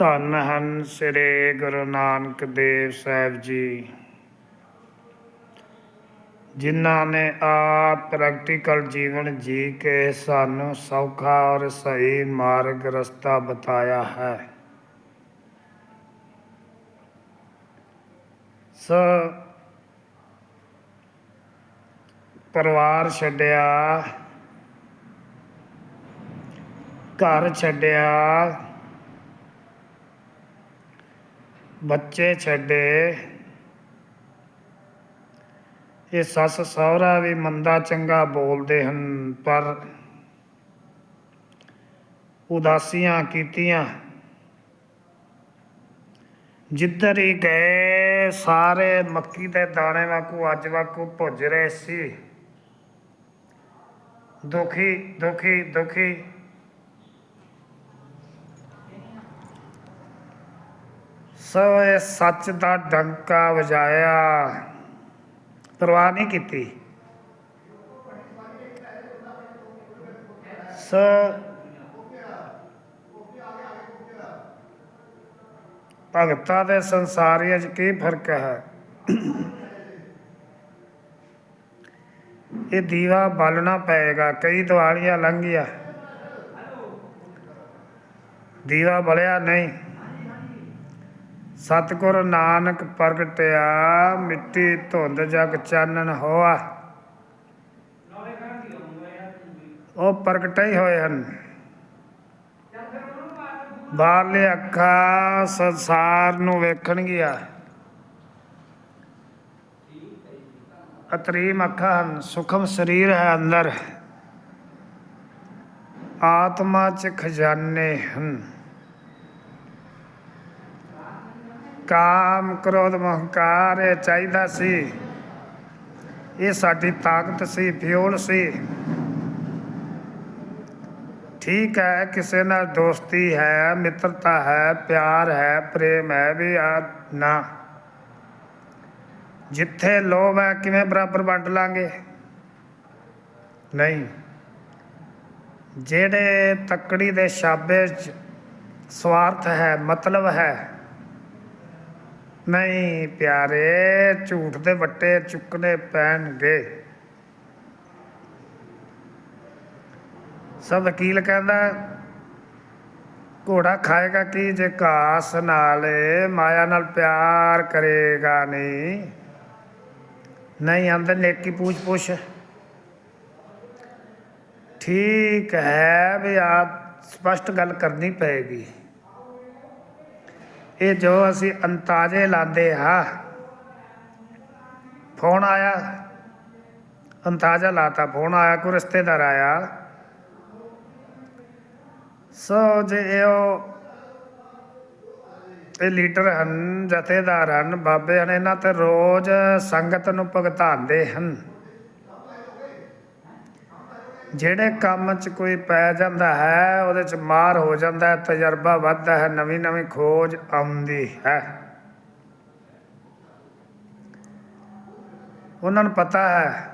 ਧੰਨ ਹਨ ਸ੍ਰੀ ਗੁਰੂ ਨਾਨਕ ਦੇਵ ਸਾਹਿਬ ਜੀ, ਜਿਨ੍ਹਾਂ ਨੇ ਆਪ ਪ੍ਰੈਕਟੀਕਲ ਜੀਵਨ ਜੀ ਕੇ ਸਾਨੂੰ ਸੌਖਾ ਔਰ ਸਹੀ ਮਾਰਗ ਰਸਤਾ ਬਤਾਇਆ ਹੈ। ਸੋ ਪਰਿਵਾਰ ਛੱਡਿਆ, ਘਰ ਛੱਡਿਆ ਬੱਚੇ ਛੱਡੇ। ਇਹ ਸੱਸ ਸਹੁਰਾ ਵੀ ਮੰਦਾ ਚੰਗਾ ਬੋਲਦੇ ਹਨ, ਪਰ ਉਦਾਸੀਆਂ ਕੀਤੀਆਂ। ਜਿੱਧਰ ਹੀ ਗਏ, ਸਾਰੇ ਮੱਕੀ ਦੇ ਦਾਣੇ ਵਾਂਗੂ ਅੱਜ ਵਾਂਗੂ ਭੁੱਜ ਰਹੇ ਸੀ। ਦੁਖੀ ਦੁਖੀ ਦੁਖੀ। ਸੋ ਸੱਚ ਦਾ ਡੰਕਾ ਵਜਾਇਆ। ਪਰਵਾਹ ਨਹੀਂ ਕੀਤੀ। ਸੋ ਭਗਤਾਂ ਦੇ ਸੰਸਾਰੀਆਂ 'ਚ ਕੀ ਫ਼ਰਕ ਹੈ? ਇਹ ਦੀਵਾ ਬਾਲਣਾ ਪਏਗਾ, ਕਈ ਦਿਵਾਲੀਆਂ ਲੰਘੀਆਂ। ਦੀਵਾ ਬਲਿਆ ਨਹੀਂ। ਸਤਿਗੁਰ ਨਾਨਕ ਪ੍ਰਗਟਿਆ, ਮਿੱਟੀ ਧੁੰਦ ਜਗ ਚਾਨਣ ਹੋਆ। ਉਹ ਪ੍ਰਗਟੇ ਹੋਏ ਹਨ। ਬਾਹਰਲੇ ਅੱਖਾਂ ਸੰਸਾਰ ਨੂੰ ਵੇਖਣਗੀਆਂ। ਅਤਰੀਮ ਅੱਖਾਂ ਹਨ, ਸੁਖਮ ਸਰੀਰ ਹੈ ਅੰਦਰ। ਆਤਮਾ ਚ ਖਜ਼ਾਨੇ ਹਨ। ਕਾਮ ਕ੍ਰੋਧ ਮਹੰਕਾਰ ਇਹ ਚਾਹੀਦਾ ਸੀ। ਇਹ ਸਾਡੀ ਤਾਕਤ ਸੀ ਫਿਊਲ ਸੀ। ਠੀਕ ਹੈ, ਕਿਸੇ ਨਾਲ ਦੋਸਤੀ ਹੈ, ਮਿੱਤਰਤਾ ਹੈ, ਪਿਆਰ ਹੈ, ਪ੍ਰੇਮ ਹੈ, ਵੀ ਆ ਨਾ। ਜਿੱਥੇ ਲੋਭ ਹੈ, ਕਿਵੇਂ ਬਰਾਬਰ ਵੰਡ ਲਾਂਗੇ? ਨਹੀਂ। ਜਿਹੜੇ ਤੱਕੜੀ ਦੇ ਸ਼ਾਬੇ 'ਚ ਸਵਾਰਥ ਹੈ, ਮਤਲਬ ਹੈ ਨਹੀਂ ਪਿਆਰੇ, ਝੂਠ ਦੇ ਵੱਟੇ ਚੁੱਕਣੇ ਪੈਣਗੇ। ਸਭ ਵਕੀਲ ਕਹਿੰਦਾ, ਘੋੜਾ ਖਾਏਗਾ ਕੀ ਜੇ ਘਾਸ ਨਾਲ ਮਾਇਆ ਨਾਲ ਪਿਆਰ ਕਰੇਗਾ ਨਹੀਂ? ਨਹੀਂ ਅੰਦਰ ਨੇਕੀ ਪੂਛ ਪੁੱਛ। ਠੀਕ ਹੈ ਵੀ ਆਪ ਸਪਸ਼ਟ ਗੱਲ ਕਰਨੀ ਪਏਗੀ। ਇਹ ਜੋ ਅਸੀਂ ਅੰਤਾਜੇ ਲਾਦੇ ਹਾਂ ਫੋਨ ਆਇਆ। ਅੰਤਾਜਾ ਲਾਤਾ, ਫੋਨ ਆਇਆ, ਕੋਈ ਰਿਸ਼ਤੇਦਾਰ ਆਇਆ। ਸੋ ਜੇ ਇਹ ਇਹ ਲੀਡਰ ਹਨ, ਜਥੇਦਾਰ ਹਨ, ਬਾਬੇ ਹਨ, ਇਹਨਾਂ ਤੇ ਰੋਜ਼ ਸੰਗਤ ਨੂੰ ਭਗਤਾਉਂਦੇ ਹਨ। ਜਿਹੜੇ ਕੰਮ 'ਚ ਕੋਈ ਪੈ ਜਾਂਦਾ ਹੈ, ਉਹਦੇ 'ਚ ਮਾਰ ਹੋ ਜਾਂਦਾ ਹੈ, ਤਜਰਬਾ ਵੱਧਦਾ ਹੈ, ਨਵੀਂ ਨਵੀਂ ਖੋਜ ਆਉਂਦੀ ਹੈ। ਉਹਨਾਂ ਨੂੰ ਪਤਾ ਹੈ,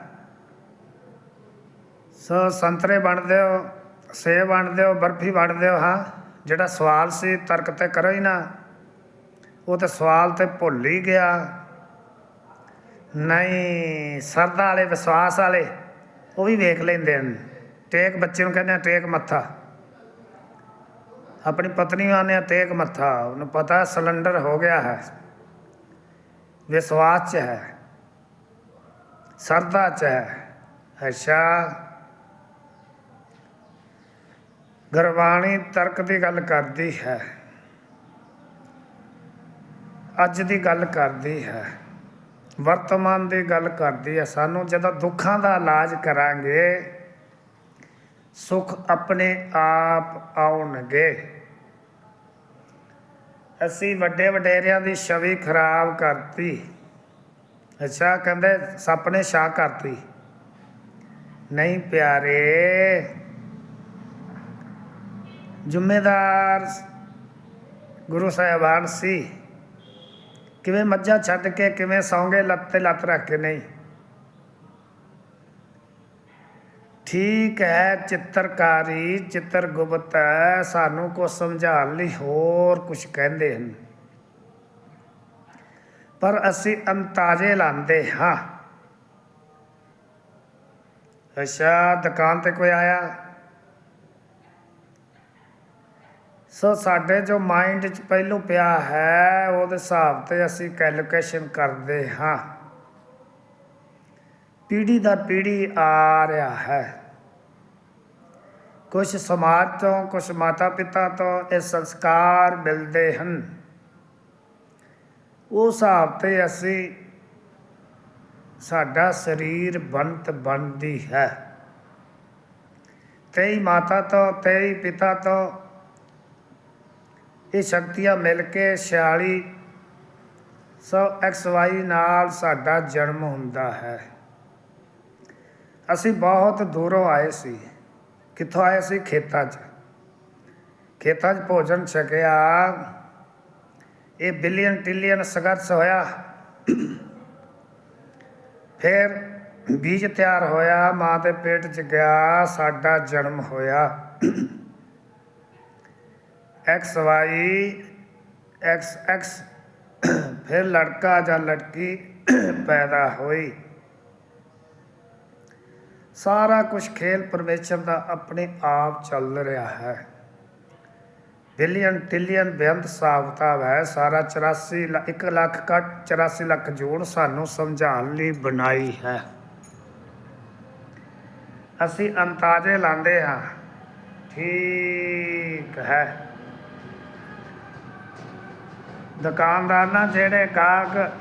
ਸੋ ਸੰਤਰੇ ਵੰਡਦੇ ਹੋ, ਸੇਬ ਵੰਡਦੇ ਹੋ, ਬਰਫੀ ਵੰਡਦੇ ਹੋ, ਹਾਂ, ਜਿਹੜਾ ਸਵਾਲ ਸੀ ਤਰਕ ਤੇ ਕਰੋ ਹੀ ਨਾ, ਉਹ ਤੇ ਸਵਾਲ ਤੇ ਭੁੱਲ ਹੀ ਗਿਆ। ਨਹੀਂ, ਸਰਦਾ ਵਾਲੇ, ਵਿਸ਼ਵਾਸ ਵਾਲੇ ਉਹ ਵੀ ਵੇਖ ਲੈਂਦੇ ਹਨ। ਟੇਕ ਬੱਚੇ ਨੂੰ ਕਹਿੰਦੇ ਆ, ਟੇਕ ਮੱਥਾ। ਆਪਣੀ ਪਤਨੀ ਨੂੰ ਆਨੇ ਆ, ਟੇਕ ਮੱਥਾ। ਉਹਨੂੰ ਪਤਾ ਸਿਲੰਡਰ ਹੋ ਗਿਆ ਹੈ। ਵਿਸ਼ਵਾਸ ਚ ਹੈ। ਸਰਦਾ ਚ ਹੈ। ਅੱਛਾ। ਗੁਰਬਾਣੀ ਤਰਕ ਦੀ ਗੱਲ ਕਰਦੀ ਹੈ। ਅੱਜ ਦੀ ਗੱਲ ਕਰਦੀ ਹੈ। ਵਰਤਮਾਨ ਦੀ ਗੱਲ ਕਰਦੀ ਹੈ ਸਾਨੂੰ ਜਦੋਂ ਦੁੱਖਾਂ ਦਾ ਇਲਾਜ ਕਰਾਂਗੇ, ਸੁਖ ਆਪਣੇ ਆਪ ਆਉਣਗੇ। ਅਸੀਂ ਵੱਡੇ ਵਡੇਰਿਆਂ ਦੀ ਛਵੀ ਖਰਾਬ ਕਰਤੀ। ਅੱਛਾ, ਕਹਿੰਦੇ ਸੱਪ ਨੇ ਛਾਂ ਕਰਤੀ। ਨਹੀਂ ਪਿਆਰੇ, ਜ਼ਿੰਮੇਦਾਰ ਗੁਰੂ ਸਾਹਿਬਾਨ ਸੀ। ਕਿਵੇਂ ਮੱਝਾਂ ਛੱਡ ਕੇ, ਕਿਵੇਂ ਸੌਂਗੇ, ਲੱਤ ਤੇ ਲੱਤ ਰੱਖ ਕੇ ਨਹੀਂ। ਠੀਕ ਹੈ, ਚਿੱਤਰਕਾਰੀ, ਚਿੱਤਰਗੁਪਤ ਹੈ, ਸਾਨੂੰ ਕੋ ਸਮਝਾਉਣ ਲਈ ਹੋਰ ਕੁਝ ਕਹਿੰਦੇ ਹਨ। ਪਰ ਅਸੀਂ ਅੰਤਾਜ਼ੇ ਲਾਉਂਦੇ ਹਾਂ। ਅੱਛਾ, ਦੁਕਾਨ ਤੇ ਕੋਈ ਆਇਆ? ਸੋ ਸਾਡੇ ਜੋ ਮਾਈਂਡ 'ਚ ਪਹਿਲੋਂ ਪਿਆ ਹੈ, ਉਹਦੇ ਹਿਸਾਬ ਤੇ ਅਸੀਂ ਕੈਲਕੂਲੇਸ਼ਨ ਕਰਦੇ ਹਾਂ। ਪੀੜੀ ਦਾ ਪੀੜੀ ਆ ਰਿਹਾ ਹੈ। ਕੁਝ ਸਮਾਜ ਤੋਂ ਕੁਝ ਮਾਤਾ ਪਿਤਾ ਤੋਂ ਇਹ ਸੰਸਕਾਰ ਮਿਲਦੇ ਹਨ। ਉਸ ਹਿਸਾਬ ਤੇ ਅਸੀਂ ਸਾਡਾ ਸਰੀਰ ਬੰਤ ਬਣਦੀ ਹੈ। ਤੇਈ ਮਾਤਾ ਤੋਂ, ਤੇਈ ਪਿਤਾ ਤੋਂ ਇਹ ਸ਼ਕਤੀਆਂ ਮਿਲ ਕੇ 46 ਸੌ ਐਕਸ ਵਾਈ ਨਾਲ ਸਾਡਾ ਜਨਮ ਹੁੰਦਾ ਹੈ। ਅਸੀਂ ਬਹੁਤ ਦੂਰੋਂ ਆਏ ਸੀ। ਕਿੱਥੋਂ ਆਏ ਸੀ? ਖੇਤਾਂ 'ਚ। ਖੇਤਾਂ 'ਚ ਭੋਜਨ ਛਕਿਆ। ਇਹ ਬਿਲੀਅਨ ਟਿਲੀਅਨ ਸੰਘਰਸ਼ ਹੋਇਆ। ਫਿਰ ਬੀਜ ਤਿਆਰ ਹੋਇਆ। ਮਾਂ ਦੇ ਪੇਟ 'ਚ ਗਿਆ। ਸਾਡਾ ਜਨਮ ਹੋਇਆ। ਐਕਸ ਵਾਈ ਐਕਸ ਐਕਸ ਫਿਰ ਲੜਕਾ ਜਾਂ ਲੜਕੀ ਪੈਦਾ ਹੋਈ। ਸਾਰਾ ਕੁਝ ਖੇਲ ਪਰਮੇਸ਼ਰ ਦਾ ਆਪਣੇ ਆਪ ਚੱਲ ਰਿਹਾ ਹੈ। ਬਿਲੀਅਨ ਟ੍ਰਿਲੀਅਨ ਬੇਅੰਤ ਹਿਸਾਬ ਹੈ ਸਾਰਾ 84 1 ਲੱਖ ਕੱਟ 84 ਲੱਖ ਜੋੜ ਸਾਨੂੰ ਸਮਝਾਉਣ ਲਈ ਬਣਾਈ ਹੈ। ਅਸੀਂ ਅੰਤਾਜ਼ੇ ਲਾਉਂਦੇ ਹਾਂ। ਠੀਕ ਹੈ। ਦੁਕਾਨਦਾਰ ਨਾ ਜਿਹੜੇ ਗਾਹਕ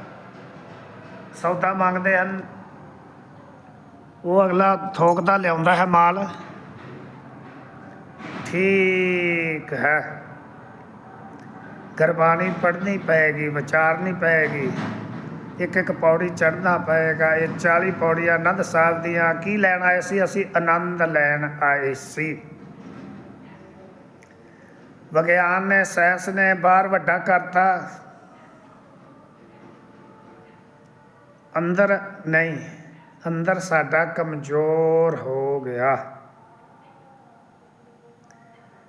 ਸੌਦਾ ਮੰਗਦੇ ਹਨ, ਉਹ ਅਗਲਾ ਥੋਕਦਾ ਲਿਆਉਂਦਾ ਹੈ ਮਾਲ। ਠੀਕ ਹੈ। ਗੁਰਬਾਣੀ ਪੜ੍ਹਨੀ ਪਏਗੀ, ਵਿਚਾਰਨੀ ਪਏਗੀ। ਇੱਕ ਇੱਕ ਪੌੜੀ ਚੜ੍ਹਨਾ ਪਏਗਾ। ਇਹ 40 ਪੌੜੀਆਂ ਆਨੰਦ ਸਾਹਿਬ ਦੀਆਂ ਕੀ ਲੈਣ ਆਏ ਸੀ? ਅਸੀਂ ਆਨੰਦ ਲੈਣ ਆਏ ਸੀ। ਵਿਗਿਆਨ ਨੇ, ਸਾਇੰਸ ਨੇ ਬਾਹਰ ਵੱਡਾ ਕਰਤਾ। ਅੰਦਰ ਨਹੀਂ, ਅੰਦਰ ਸਾਡਾ ਕਮਜ਼ੋਰ ਹੋ ਗਿਆ।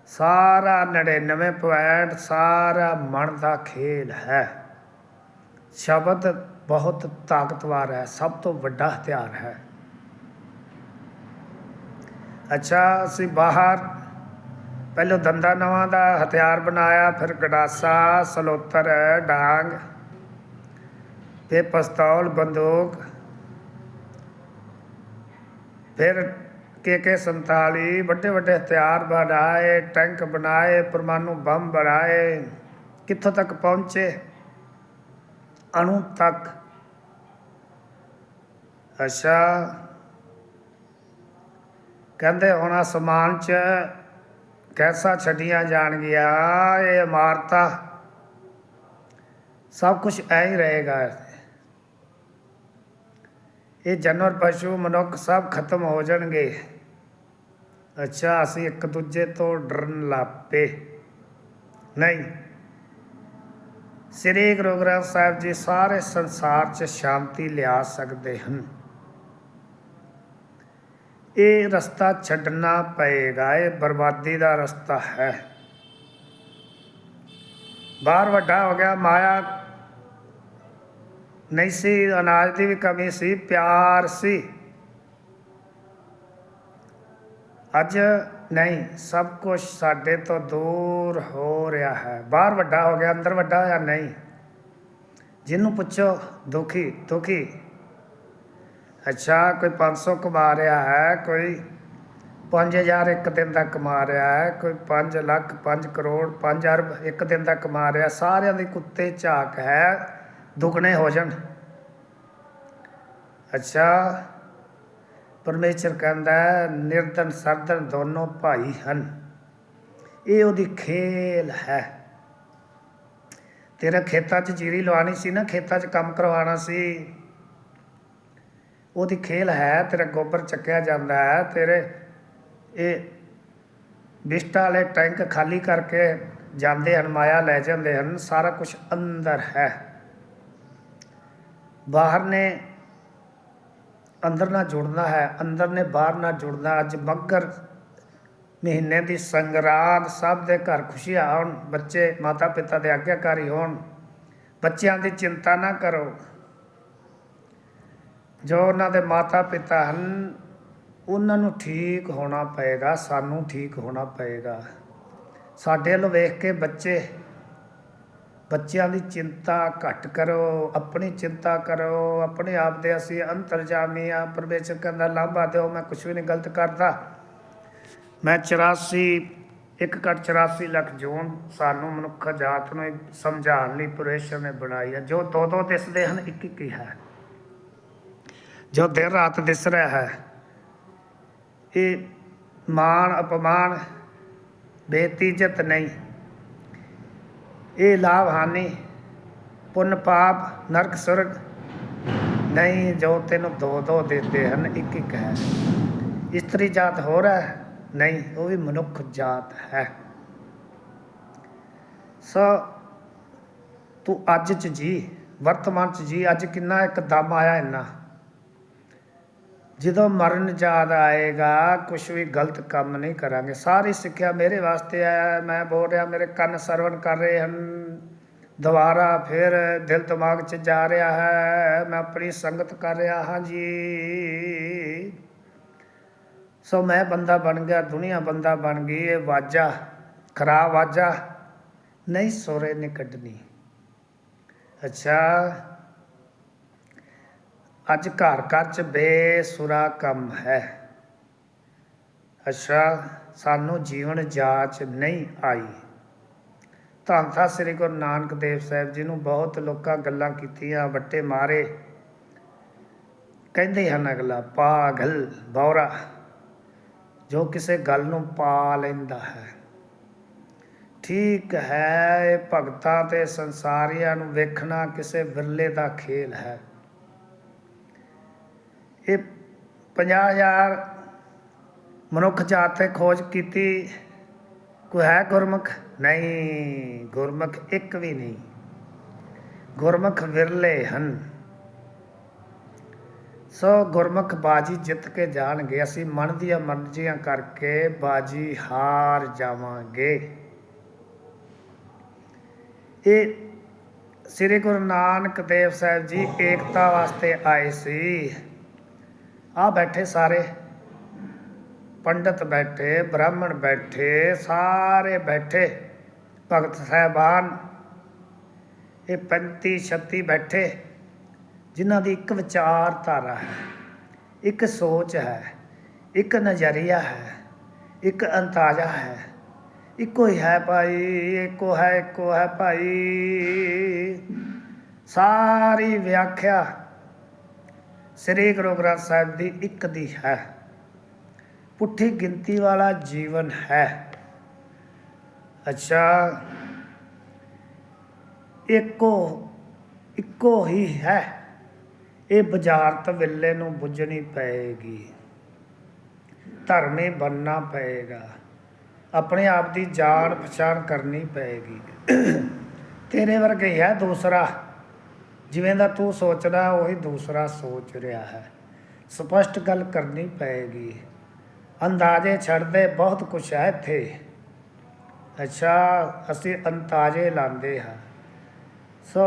ਸਾਰਾ 99 ਪੁਆਇੰਟ, ਸਾਰਾ ਮਨ ਦਾ ਖੇਲ ਹੈ। ਸ਼ਬਦ ਬਹੁਤ ਤਾਕਤਵਰ ਹੈ, ਸਭ ਤੋਂ ਵੱਡਾ ਹਥਿਆਰ ਹੈ। ਅੱਛਾ, ਅਸੀਂ ਬਾਹਰ ਪਹਿਲਾਂ ਦੰਦਾ ਨਵਾਂ ਦਾ ਹਥਿਆਰ ਬਣਾਇਆ, ਫਿਰ ਗਡਾਸਾ ਸਲੋਤਰ, ਡਾਂਗ ਤੇ ਪਿਸਤੌਲ, ਬੰਦੂਕ, ਫਿਰ ਕੇ ਕੇ 47 ਵੱਡੇ ਵੱਡੇ ਹਥਿਆਰ ਬਣਾਏ, ਟੈਂਕ ਬਣਾਏ, ਪਰਮਾਣੂ ਬੰਬ ਬਣਾਏ। ਕਿੱਥੋਂ ਤੱਕ ਪਹੁੰਚੇ? ਅਣੂ ਤੱਕ। ਅੱਛਾ। ਕਹਿੰਦੇ ਹੁਣ ਅਸਮਾਨ 'ਚ ਕੈਸਾ ਛੱਡੀਆਂ ਜਾਣਗੀਆਂ, ਇਹ ਇਮਾਰਤਾਂ। ਸਭ ਕੁਝ ਐ ਹੀ ਰਹੇਗਾ। ਇਹ ਜਾਨਵਰ, ਪਸ਼ੂ, ਮਨੁੱਖ ਸਭ ਖਤਮ ਹੋ ਜਾਣਗੇ। ਅੱਛਾ, ਅਸੀਂ ਇੱਕ ਦੂਜੇ ਤੋਂ ਡਰਨ ਲੱਪੇ ਨਹੀਂ। ਸ੍ਰੀ ਗੁਰੂ ਗ੍ਰੰਥ ਸਾਹਿਬ ਜੀ ਸਾਰੇ ਸੰਸਾਰ 'ਚ ਸ਼ਾਂਤੀ ਲਿਆ ਸਕਦੇ ਹਨ। ਇਹ ਰਸਤਾ ਛੱਡਣਾ ਪਏਗਾ, ਇਹ ਬਰਬਾਦੀ ਦਾ ਰਸਤਾ ਹੈ। ਬਾਹਰ ਵੱਡਾ ਹੋ ਗਿਆ, ਮਾਇਆ ਨਹੀਂ ਸੀ, ਅਨਾਜ ਦੀ ਵੀ ਕਮੀ ਸੀ, ਪਿਆਰ ਸੀ। ਅੱਜ ਨਹੀਂ, ਸਭ ਕੁਝ ਸਾਡੇ ਤੋਂ ਦੂਰ ਹੋ ਰਿਹਾ ਹੈ। ਬਾਹਰ ਵੱਡਾ ਹੋ ਗਿਆ, ਅੰਦਰ ਵੱਡਾ ਜਾਂ ਨਹੀਂ। ਜਿਹਨੂੰ ਪੁੱਛੋ, ਦੁਖੀ ਦੁਖੀ ਅੱਛਾ ਕੋਈ 500 ਕਮਾ ਰਿਹਾ ਹੈ ਕੋਈ 5000 ਇੱਕ ਦਿਨ ਦਾ ਕਮਾ ਰਿਹਾ ਹੈ ਕੋਈ 5 ਲੱਖ 5 ਕਰੋੜ 5 ਅਰਬ ਇੱਕ ਦਿਨ ਦਾ ਕਮਾ ਰਿਹਾ ਸਾਰਿਆਂ ਦੇ ਕੁੱਤੇ ਝਾਕ ਹੈ ਦੁੱਗਣੇ ਹੋ ਜਾਣ। ਅੱਛਾ ਪਰਮੇਸ਼ਰ ਕਹਿੰਦਾ ਹੈ, ਨਿਰਦਨ ਸਰਦਨ ਦੋਨੋਂ ਭਾਈ ਹਨ। ਇਹ ਉਹਦੀ ਖੇਲ ਹੈ। ਤੇਰਾ ਖੇਤਾਂ 'ਚ ਜੀਰੀ ਲਵਾਣੀ ਸੀ ਨਾ ਖੇਤਾਂ 'ਚ ਕੰਮ ਕਰਵਾਉਣਾ ਸੀ। ਉਹਦੀ ਖੇਲ ਹੈ, ਤੇਰਾ ਗੋਬਰ ਚੱਕਿਆ ਜਾਂਦਾ ਹੈ, ਤੇਰੇ ਇਹ ਬਿਸਟਾ ਵਾਲੇ ਟੈਂਕ ਖਾਲੀ ਕਰਕੇ ਜਾਂਦੇ ਹਨ, ਮਾਇਆ ਲੈ ਜਾਂਦੇ ਹਨ, ਸਾਰਾ ਕੁਝ ਅੰਦਰ ਹੈ। ਬਾਹਰ ਨੇ ਅੰਦਰ ਨਾਲ ਜੁੜਨਾ ਹੈ, ਅੰਦਰ ਨੇ ਬਾਹਰ ਨਾਲ ਜੁੜਨਾ, ਅੱਜ ਮੱਘਰ ਮਹੀਨੇ ਦੀ ਸੰਗਰਾਂਦ, ਸਭ ਦੇ ਘਰ ਖੁਸ਼ੀਆਂ ਆਉਣ, ਬੱਚੇ ਮਾਤਾ ਪਿਤਾ ਦੇ ਆਗਿਆਕਾਰੀ ਹੋਣ, ਬੱਚਿਆਂ ਦੀ ਚਿੰਤਾ ਨਾ ਕਰੋ। ਜੋ ਉਹਨਾਂ ਦੇ ਮਾਤਾ ਪਿਤਾ ਹਨ, ਉਹਨਾਂ ਨੂੰ ਠੀਕ ਹੋਣਾ ਪਏਗਾ, ਸਾਨੂੰ ਠੀਕ ਹੋਣਾ ਪਏਗਾ। ਸਾਡੇ ਵੱਲ ਵੇਖ ਕੇ ਬੱਚੇ, ਬੱਚਿਆਂ ਦੀ ਚਿੰਤਾ ਘੱਟ ਕਰੋ, ਆਪਣੀ ਚਿੰਤਾ ਕਰੋ, ਆਪਣੇ ਆਪ ਦੇ ਅਸੀਂ ਅੰਤਰਜਾਮੀ ਆ, ਪਰਮੇਸ਼ਰ ਕਹਿੰਦਾ, ਲਾਂਭਾ ਦਿਓ, ਮੈਂ ਕੁਝ ਵੀ ਨਹੀਂ ਗਲਤ ਕਰਦਾ। ਮੈਂ 84 ਇੱਕ ਕੱਟ 84 ਲੱਖ ਜੂਨ ਸਾਨੂੰ ਮਨੁੱਖ ਜਾਤ ਨੂੰ ਸਮਝਾਉਣ ਲਈ ਪਰਮੇਸ਼ਰ ਨੇ ਬਣਾਈ ਹੈ। ਜੋ ਦੋ ਦੋ ਦਿਸਦੇ ਹਨ ਇੱਕ ਇੱਕ ਹੀ ਹੈ। ਜੋ ਦਿਨ ਰਾਤ ਦਿਸ ਰਿਹਾ ਹੈ, ਇਹ ਮਾਣ ਅਪਮਾਨ ਬੇਤੀਜਤ ਨਹੀਂ। ਇਹ ਲਾਭ ਹਾਨੀ ਪੁੰਨ ਪਾਪ, ਨਰਕ ਸੁਰਗ ਨਹੀਂ ਜੋ ਤੈਨੂੰ ਦੋ ਦੋ ਦਿੰਦੇ ਹਨ, ਇੱਕ ਇੱਕ ਹੈ। ਇਸਤਰੀ ਜਾਤ ਹੋਰ ਹੈ? ਨਹੀਂ, ਉਹ ਵੀ ਮਨੁੱਖ ਜਾਤ ਹੈ। ਸੋ ਤੂੰ ਅੱਜ ਚ ਜੀ, ਵਰਤਮਾਨ ਚ ਜੀ, ਅੱਜ ਕਿੰਨਾ ਇੱਕਦਮ ਆਇਆ ਇੰਨਾ? ਜਦੋਂ ਮਰਨ ਯਾਦ ਆਏਗਾ ਕੁਝ ਵੀ ਗਲਤ ਕੰਮ ਨਹੀਂ ਕਰਾਂਗੇ। ਸਾਰੀ ਸਿੱਖਿਆ ਮੇਰੇ ਵਾਸਤੇ ਆਇਆ ਮੈਂ ਬੋਲ ਰਿਹਾ, ਮੇਰੇ ਕੰਨ ਸਰਵਣ ਕਰ ਰਹੇ ਹਨ। ਦੁਬਾਰਾ ਫਿਰ ਦਿਲ ਦਿਮਾਗ 'ਚ ਜਾ ਰਿਹਾ ਹੈ, ਮੈਂ ਆਪਣੀ ਸੰਗਤ ਕਰ ਰਿਹਾ ਹਾਂ ਜੀ। ਸੋ ਮੈਂ ਬੰਦਾ ਬਣ ਗਿਆ, ਦੁਨੀਆ ਬੰਦਾ ਬਣ ਗਈ, ਇਹ ਵਾਜਾ, ਖਰਾਬ ਵਾਜਾ ਨਹੀਂ, ਸੋਰੇ ਨੇ ਕੱਢਣੀ। ਅੱਛਾ ਅੱਜ ਘਰ ਘਰ ਚ ਬੇਸੁਰਾ ਕੰਮ ਹੈ। ਅੱਛਾ, ਸਾਨੂੰ ਜੀਵਨ ਜਾਚ ਨਹੀਂ ਆਈ। ਧੰਨ ਥਾ ਸ੍ਰੀ ਗੁਰੂ ਨਾਨਕ ਦੇਵ ਸਾਹਿਬ ਜੀ ਨੂੰ ਬਹੁਤ ਲੋਕਾਂ ਗੱਲਾਂ ਕੀਤੀਆਂ, ਵੱਟੇ ਮਾਰੇ। ਕਹਿੰਦੇ ਹਨ ਅਗਲਾ, ਪਾਗਲ ਬੌਰਾ, ਜੋ ਕਿਸੇ ਗੱਲ ਨੂੰ ਪਾ ਲੈਂਦਾ ਹੈ। ਠੀਕ ਹੈ, ਇਹ ਭਗਤਾਂ ਤੇ ਸੰਸਾਰੀਆਂ ਨੂੰ ਵੇਖਣਾ ਕਿਸੇ ਵਿਰਲੇ ਦਾ ਖੇਲ ਹੈ। ਇਹ 50000 ਮਨੁੱਖ ਜਾਤ ਤੇ ਖੋਜ ਕੀਤੀ। ਕੋਈ ਹੈ ਗੁਰਮੁਖ? ਨਹੀਂ, ਗੁਰਮੁਖ ਇੱਕ ਵੀ ਨਹੀਂ। ਗੁਰਮੁਖ ਵਿਰਲੇ ਹਨ। ਸੋ ਗੁਰਮੁਖ ਬਾਜੀ ਜਿੱਤ ਕੇ ਜਾਣਗੇ। ਅਸੀਂ ਮਨ ਦੀਆਂ ਮਰਜ਼ੀਆਂ ਕਰਕੇ ਬਾਜੀ ਹਾਰ ਜਾਵਾਂਗੇ। ਇਹ ਸ੍ਰੀ ਗੁਰੂ ਨਾਨਕ ਦੇਵ ਸਾਹਿਬ ਜੀ ਏਕਤਾ ਵਾਸਤੇ ਆਏ ਸੀ। ਆ ਬੈਠੇ ਸਾਰੇ। ਪੰਡਤ ਬੈਠੇ, ਬ੍ਰਾਹਮਣ ਬੈਠੇ, ਸਾਰੇ ਬੈਠੇ। ਭਗਤ ਸਾਹਿਬਾਨ, ਇਹ 35 36 ਬੈਠੇ, ਜਿਨ੍ਹਾਂ ਦੀ ਇੱਕ ਵਿਚਾਰਧਾਰਾ ਹੈ, ਇੱਕ ਸੋਚ ਹੈ, ਇੱਕ ਨਜ਼ਰੀਆ ਹੈ, ਇੱਕ ਅੰਤਾਜਾ ਹੈ। ਇੱਕੋ ਹੀ ਹੈ ਭਾਈ, ਇੱਕੋ ਹੈ ਇੱਕੋ ਹੈ ਭਾਈ। ਸਾਰੀ ਵਿਆਖਿਆ ਸ੍ਰੀ ਗੁਰੂ ਗ੍ਰੰਥ ਸਾਹਿਬ ਦੀ ਇੱਕ ਦੀ ਹੈ। ਪੁੱਠੀ ਗਿਣਤੀ ਵਾਲਾ ਜੀਵਨ ਹੈ। ਅੱਛਾ, ਇੱਕੋ ਇੱਕੋ ਹੀ ਹੈ। ਇਹ ਬੁਝਾਰਤ ਵੇਲੇ ਨੂੰ ਬੁੱਝਣੀ ਪਏਗੀ। ਧਰਮੇ ਬੰਨਣਾ ਪਏਗਾ। ਆਪਣੇ ਆਪ ਦੀ ਜਾਣ ਪਛਾਣ ਕਰਨੀ ਪਏਗੀ। ਤੇਰੇ ਵਰਗੇ ਹੈ ਦੂਸਰਾ। ਜਿਵੇਂ ਦਾ ਤੂੰ ਸੋਚਦਾ, ਉਹੀ ਦੂਸਰਾ ਸੋਚ ਰਿਹਾ ਹੈ। ਸਪਸ਼ਟ ਗੱਲ ਕਰਨੀ ਪਏਗੀ। ਅੰਦਾਜ਼ੇ ਛੱਡਦੇ ਬਹੁਤ ਕੁਝ ਹੈ ਇੱਥੇ। ਅੱਛਾ, ਅਸੀਂ ਅੰਦਾਜ਼ੇ ਲਾਉਂਦੇ ਹਾਂ। ਸੋ,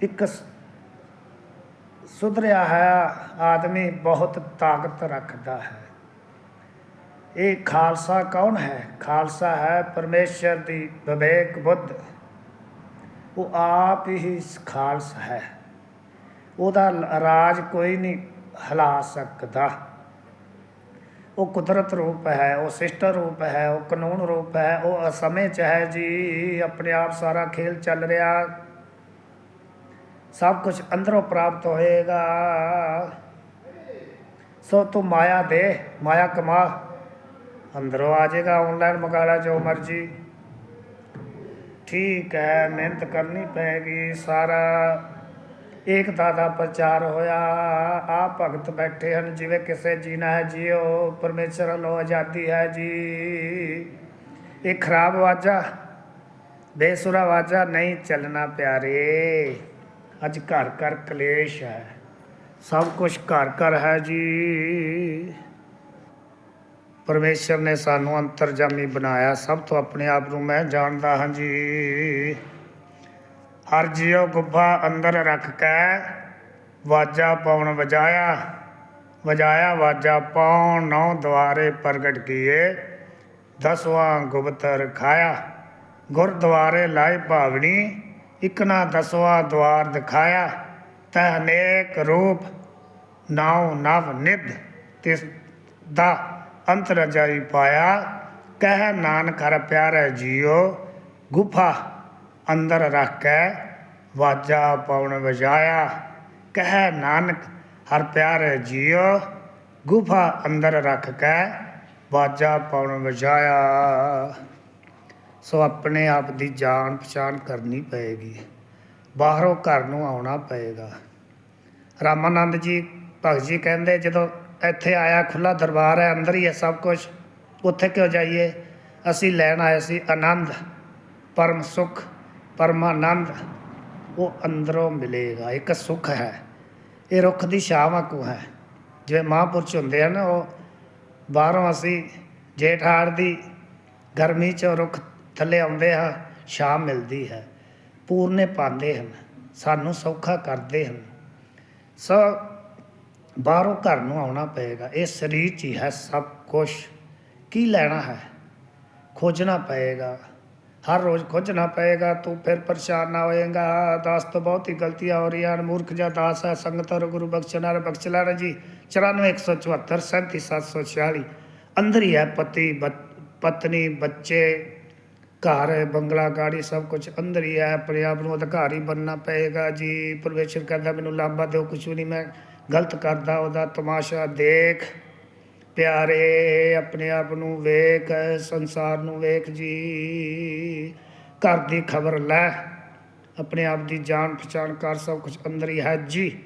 ਇੱਕ ਸੁਧਰਿਆ ਹੈ ਆਦਮੀ ਬਹੁਤ ਤਾਕਤ ਰੱਖਦਾ ਹੈ। ਇਹ ਖਾਲਸਾ ਕੌਣ ਹੈ? ਖਾਲਸਾ ਹੈ ਪਰਮੇਸ਼ਰ ਦੀ ਵਿਵੇਕ ਬੁੱਧ। ਉਹ ਆਪ ਹੀ ਖਾਲਸ ਹੈ। ਉਹਦਾ ਰਾਜ ਕੋਈ ਨਹੀਂ ਹਿਲਾ ਸਕਦਾ। ਉਹ ਕੁਦਰਤ ਰੂਪ ਹੈ, ਉਹ ਸਿਸ਼ਟ ਰੂਪ ਹੈ, ਉਹ ਕਾਨੂੰਨ ਰੂਪ ਹੈ, ਉਹ ਅਸਮੇਂ ਚ ਹੈ ਜੀ, ਆਪਣੇ ਆਪ ਸਾਰਾ ਖੇਲ ਚੱਲ ਰਿਹਾ। ਸਭ ਕੁਝ ਅੰਦਰੋਂ ਪ੍ਰਾਪਤ ਹੋਏਗਾ। ਸੋ ਤੂੰ ਮਾਇਆ ਦੇ, ਮਾਇਆ ਕਮਾ। ਅੰਦਰੋਂ ਆ ਜਾਏਗਾ ਆਨਲਾਈਨ ਮੰਗਾ ਜੋ ਮਰਜ਼ੀ। ਠੀਕ ਹੈ ਮਿਹਨਤ ਕਰਨੀ ਪੈਗੀ ਸਾਰਾ। ਏਕਤਾ ਦਾ ਪ੍ਰਚਾਰ ਹੋਇਆ। ਆ ਭਗਤ ਬੈਠੇ ਹਨ, ਜਿਵੇਂ ਕਿਸੇ ਜੀਣਾ ਹੈ ਜੀਓ, ਪਰਮੇਸ਼ਰ ਵੱਲੋਂ ਆਜ਼ਾਦੀ ਹੈ ਜੀ। ਇਹ ਖਰਾਬ ਵਾਜਾ, ਬੇਸੁਰਾ ਵਾਜਾ ਨਹੀਂ ਚੱਲਣਾ ਪਿਆਰੇ। ਅੱਜ ਘਰ ਘਰ ਕਲੇਸ਼ ਹੈ। ਸਭ ਕੁਝ ਘਰ ਘਰ ਹੈ ਜੀ। ਪਰਮੇਸ਼ਰ ਨੇ ਸਾਨੂੰ ਅੰਤਰਜਾਮੀ ਬਣਾਇਆ। ਸਭ ਤੋਂ ਆਪਣੇ ਆਪ ਨੂੰ ਮੈਂ ਜਾਣਦਾ ਹਾਂ ਜੀ। ਹਰ ਜਿਉ ਗੁੱਬਾ ਅੰਦਰ ਰੱਖ ਕੇ ਵਾਜਾ ਪਾਉਣ ਵਜਾਇਆ। ਵਜਾਇਆ ਵਾਜਾ ਪਾਉਣ ਨੌ ਦੁਆਰੇ ਪ੍ਰਗਟ ਕੀਏ। ਦਸਵਾਂ ਗੁਪਤਰ ਖਾਇਆ। ਗੁਰਦੁਆਰੇ ਲਾਇ ਭਾਵਨੀ, ਇਕ ਨਾ ਦਸਵਾਂ ਦਵਾਰ ਦਿਖਾਇਆ। ਤੈ ਅਨੇਕ ਰੂਪ, ਨਾਉ ਨਵ ਨਿਧ ਤਿਸ ਦਾ ਅੰਤ ਰਜਾਈ ਪਾਇਆ, ਕਹਿ ਨਾਨਕ ਹਰ ਪਿਆਰੇ ਜੀਓ, ਗੁਫਾ ਅੰਦਰ ਰੱਖ ਕੇ ਵਾਜਾ ਪਾਉਣ ਵਜਾਇਆ, ਕਹਿ ਨਾਨਕ ਹਰ ਪਿਆਰੇ ਜੀਓ, ਗੁਫਾ ਅੰਦਰ ਰੱਖ ਕੇ ਵਾਜਾ ਪਾਉਣ ਵਜਾਇਆ। ਸੋ ਆਪਣੇ ਆਪ ਦੀ ਜਾਣ ਪਛਾਣ ਕਰਨੀ ਪਏਗੀ, ਬਾਹਰੋਂ ਘਰ ਨੂੰ ਆਉਣਾ ਪਏਗਾ। ਰਾਮਾਨੰਦ ਜੀ, ਭਗਤ ਜੀ ਕਹਿੰਦੇ ਜਦੋਂ ਇੱਥੇ ਆਇਆ ਖੁੱਲਾ ਦਰਬਾਰ ਹੈ, ਅੰਦਰ ਹੀ ਹੈ ਸਭ ਕੁਝ ਉੱਥੇ ਕਿਉਂ ਜਾਈਏ? ਅਸੀਂ ਲੈਣ ਆਏ ਸੀ ਆਨੰਦ, ਪਰਮ ਸੁਖ ਪਰਮਾਨੰਦ ਉਹ ਅੰਦਰੋਂ ਮਿਲੇਗਾ, ਇੱਕ ਸੁਖ ਹੈ। ਇਹ ਰੁੱਖ ਦੀ ਛਾਂ ਵਾਂਗੂ ਹੈ। ਜਿਵੇਂ ਮਹਾਂਪੁਰਸ਼ ਹੁੰਦੇ ਆ ਨਾ ਉਹ ਬਾਹਰੋਂ ਅਸੀਂ ਜੇਠਾੜ ਦੀ ਗਰਮੀ 'ਚ ਰੁੱਖ ਥੱਲੇ ਆਉਂਦੇ ਆ ਛਾਂ ਮਿਲਦੀ ਹੈ। ਪੂਰਨੇ ਪਾਉਂਦੇ ਹਨ, ਸਾਨੂੰ ਸੌਖਾ ਕਰਦੇ ਹਨ। ਸੋ ਬਾਹਰੋਂ ਘਰ ਨੂੰ ਆਉਣਾ ਪਏਗਾ। ਇਹ ਸਰੀਰ 'ਚ ਹੀ ਹੈ ਸਭ ਕੁਝ ਕੀ ਲੈਣਾ ਹੈ? ਖੋਜਣਾ ਪਏਗਾ। ਹਰ ਰੋਜ਼ ਖੋਜਣਾ ਪਏਗਾ। ਤੂੰ ਫਿਰ ਪਰੇਸ਼ਾਨ ਨਾ ਹੋਏਗਾ। ਦਾਸ ਤੋਂ ਬਹੁਤ ਹੀ ਗਲਤੀਆਂ ਹੋ ਰਹੀਆਂ ਹਨ। ਮੂਰਖ ਜਿਹਾ ਦਾਸ ਹੈ। ਸੰਗਤ ਔਰ ਗੁਰੂ ਬਖਸ਼ਨਾਰ ਬਖਸ਼ ਲੈਣਾ ਜੀ। 94174 37746 ਅੰਦਰ ਹੀ ਹੈ ਪਤੀ ਪਤਨੀ, ਬੱਚੇ, ਘਰ, ਬੰਗਲਾ, ਗਾੜੀ ਸਭ ਕੁਝ ਅੰਦਰ ਹੀ ਹੈ। ਆਪਣੇ ਆਪ ਨੂੰ ਅਧਿਕਾਰੀ ਬਣਨਾ ਪਏਗਾ ਜੀ। ਪਰਮੇਸ਼ਰ ਕਹਿੰਦਾ, ਮੈਨੂੰ ਲਾਂਬਾ ਦਿਓ ਕੁਝ ਵੀ ਨਹੀਂ ਮੈਂ ਗਲਤ ਕਰਦਾ, ਉਹਦਾ ਤਮਾਸ਼ਾ ਦੇਖ। ਪਿਆਰੇ, ਆਪਣੇ ਆਪ ਨੂੰ ਵੇਖ, ਸੰਸਾਰ ਨੂੰ ਵੇਖ ਜੀ। ਘਰ ਦੀ ਖਬਰ ਲੈ, ਆਪਣੇ ਆਪ ਦੀ ਜਾਣ ਪਛਾਣ ਕਰ, ਸਭ ਕੁਝ ਅੰਦਰ ਹੀ ਹੈ ਜੀ।